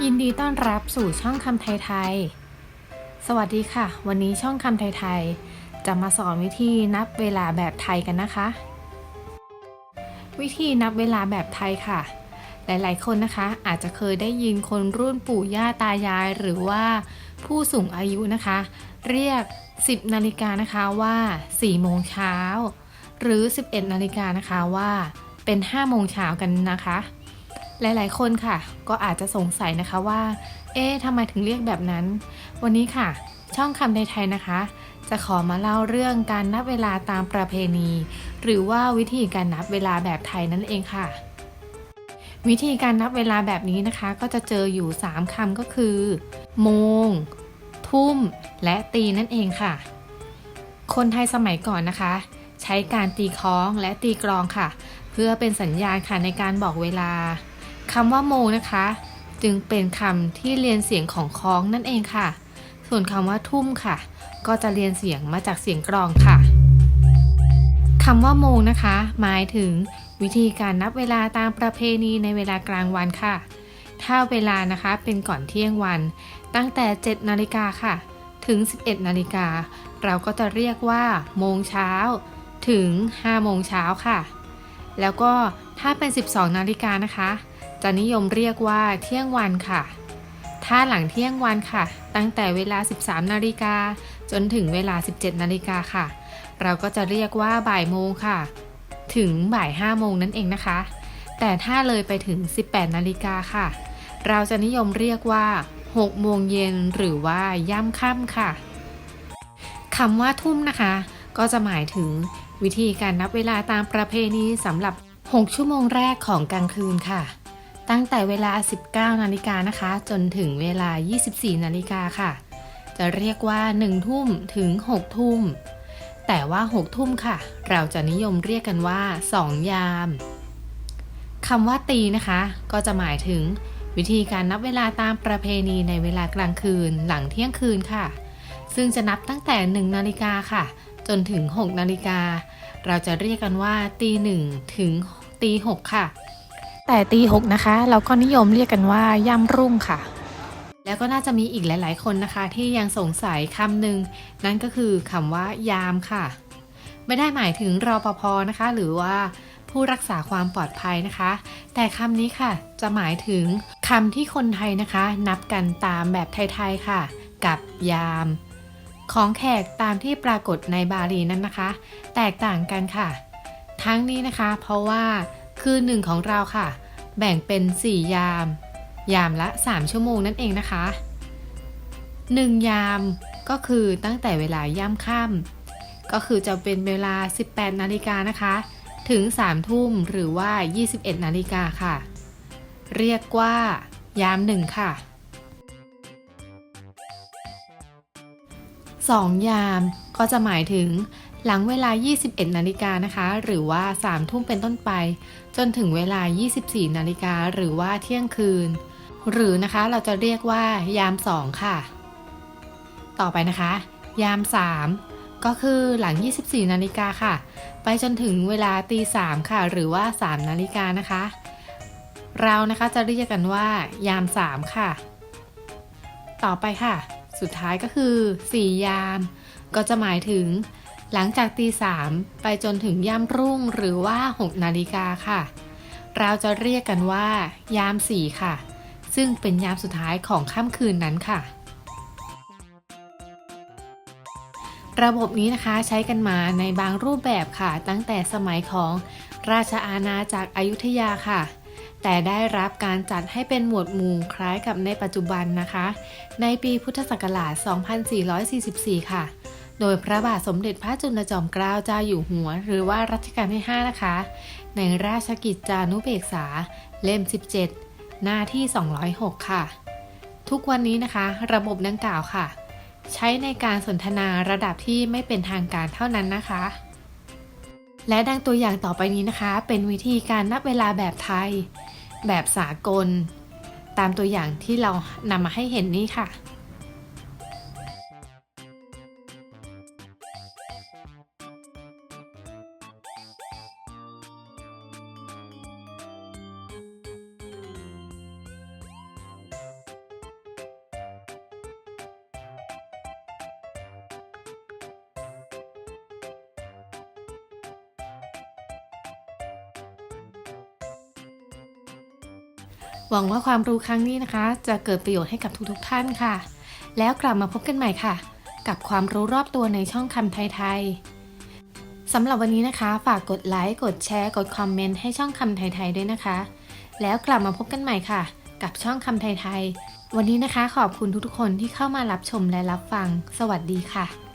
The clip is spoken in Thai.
ยินดีต้อนรับสู่ช่องคำไทยๆ สวัสดีค่ะ วันนี้ช่องคำไทยๆ จะมาสอนวิธีนับเวลาแบบไทยกันนะคะ วิธีนับเวลาแบบไทยค่ะ หลายๆ คนนะคะ อาจจะเคยได้ยินคนรุ่นปู่ย่าตายาย หรือว่าผู้สูงอายุนะคะ เรียก 10 นาฬิกานะคะว่า 4 โมงเช้า หรือ 11 นาฬิกานะคะว่าเป็น 5 โมงเช้ากันนะคะ หลายๆ คนค่ะ ก็อาจจะสงสัยนะคะว่า เอ๊ะทำไมถึงเรียกแบบนั้น วันนี้ค่ะ ช่องคำในไทยนะคะ จะขอมาเล่าเรื่องการนับเวลาตามประเพณี หรือว่าวิธีการนับเวลาแบบไทยนั่นเองค่ะ วิธีการนับเวลาแบบนี้นะคะ ก็จะเจออยู่ 3คำก็คือ โมง ทุ่ม และตีนั่นเองค่ะ คนไทยสมัยก่อนนะคะ ใช้การตีคล้องและตีกลองค่ะ เพื่อเป็นสัญญาณค่ะในการบอกเวลา คำว่าโมงนะคะ จึงเป็นคำที่เรียนเสียงของคล้องนั่นเองค่ะ ส่วนคำว่าทุ่มค่ะ ก็จะเรียนเสียงมาจากเสียงกลองค่ะคำว่าโมงนะคะ หมายถึงวิธีการนับเวลาตามประเพณีในเวลากลางวันค่ะ ถ้าเวลานะคะเป็นก่อนเที่ยงวัน ตั้งแต่ 7 นาฬิกาค่ะ ถึง 11 นาฬิกา เราก็จะเรียกว่าโมงเช้า ถึง 5 โมงเช้าค่ะ แล้วก็ถ้าเป็น 12 นาฬิกานะคะ จะนิยมเรียกว่าเที่ยงวันค่ะ ถ้าหลังเที่ยงวันค่ะ ตั้งแต่เวลา 13 นาฬิกาจนถึงเวลา 17 นาฬิกาค่ะ เราก็จะเรียกว่าบ่ายโมงค่ะ ถึงบ่าย 5 โมงนั่นเองนะคะ แต่ถ้าเลยไปถึง 18 นาฬิกาค่ะ เราจะนิยมเรียกว่า 6 โมงเย็นหรือว่าย่ำค่ำค่ะคำว่าทุ่มนะคะ ก็จะหมายถึงวิธีการนับเวลาตามประเพณีสำหรับ 6 ชั่วโมงแรกของกลางคืนค่ะ ตั้งแต่เวลา 19 นาฬิกานะคะ จนถึงเวลา 24 นาฬิกาค่ะ จะเรียกว่า 1 ทุ่มถึง 6 ทุ่ม แต่ว่า 6 ทุ่มค่ะ เราจะนิยมเรียกกันว่า 2 ยามคำว่าตีนะคะ ก็จะหมายถึงวิธีการนับเวลาตามประเพณีในเวลากลางคืนหลังเที่ยงคืนค่ะ ซึ่งจะนับตั้งแต่ 1 นาฬิกาค่ะ จนถึง 6 นาฬิกา เราจะเรียกกันว่าตีหนึ่งถึงตีหกค่ะ แต่ตีหกนะคะ เราก็นิยมเรียกกันว่าย่ำรุ่งค่ะ แล้วก็น่าจะมีอีกหลาย ๆ คนนะคะ ที่ยังสงสัยคำหนึ่งนั่นก็คือคำว่ายามค่ะ ไม่ได้หมายถึงรอปภนะคะ หรือว่าผู้รักษาความปลอดภัยนะคะ แต่คำนี้ค่ะ จะหมายถึงคำที่คนไทยนะคะ นับกันตามแบบไทย ๆ ค่ะ กับยาม ของแขกตามที่ปรากฏในบาลีนั้นนะคะ แตกต่างกันค่ะ ทั้งนี้นะคะ เพราะว่า คืนหนึ่งของเราค่ะ แบ่งเป็น 4 ยาม ยามละ 3 ชั่วโมงนั่นเองนะคะ 1 ยามก็คือตั้งแต่เวลาย่ำค่ำก็คือจะเป็นเวลา 18 นาฬิกานะคะ ถึง 3 ทุ่มหรือว่า 21 นาฬิกาค่ะ เรียกว่า ยามหนึ่งค่ะ 2 ยามก็จะหมายถึง หลังเวลา 21 นาฬิกานะคะ หรือว่า 3 ทุ่มเป็นต้นไป จนถึงเวลา 24 นาฬิกาหรือว่าเที่ยงคืน หรือนะคะเราจะเรียกว่ายาม 2 ค่ะ ต่อไปนะคะ ยาม 3 ก็คือหลัง 24 นาฬิกาค่ะ ไปจนถึงเวลาตี3ค่ะ หรือว่า 3 นาฬิกานะคะ เรานะคะจะเรียกกันว่า ยาม 3 ค่ะ ต่อไปค่ะ สุดท้ายก็คือ 4 ยาม ก็จะหมายถึง หลังจากตีสามไปจนถึงย่ำรุ่งหรือว่า 6 นาฬิกาค่ะ เราจะเรียกกันว่า ยามสี่ค่ะ ซึ่งเป็นยามสุดท้ายของค่ำคืนนั้นค่ะ ระบบนี้นะคะใช้กันมาในบางรูปแบบค่ะ ตั้งแต่สมัยของราชอาณาจักรอยุธยาค่ะ แต่ได้รับการจัดให้เป็นหมวดหมู่คล้ายกับในปัจจุบันนะคะ ในปีพุทธศักราช 2444 ค่ะ โดยพระบาทสมเด็จพระจุลจอมเกล้าเจ้าอยู่หัว หรือว่ารัชกาลที่ 5 นะคะ ในราชกิจจานุเบกษา เล่ม 17 หน้าที่ 206 ค่ะ ทุกวันนี้นะคะ ระบบดังกล่าวค่ะ ใช้ในการสนทนาระดับที่ไม่เป็นทางการเท่านั้นนะคะ และดังตัวอย่างต่อไปนี้นะคะ เป็นวิธีการนับเวลาแบบไทย แบบสากล ตามตัวอย่างที่เรานำมาให้เห็นนี้ค่ะ หวังว่าความรู้ครั้งนี้นะคะ จะเกิดประโยชน์ให้กับทุกๆท่านค่ะ แล้วกลับมาพบกันใหม่ค่ะ กับความรู้รอบตัวในช่องคำไทยๆสำหรับวันนี้นะคะ ฝากกดไลค์กดแชร์ กดคอมเมนต์ให้ช่องคำไทยๆด้วยนะคะ แล้วกลับมาพบกันใหม่ค่ะ กับช่องคำไทยๆวันนี้นะคะขอบคุณทุกๆคนที่เข้ามารับชมและรับฟัง สวัสดีค่ะ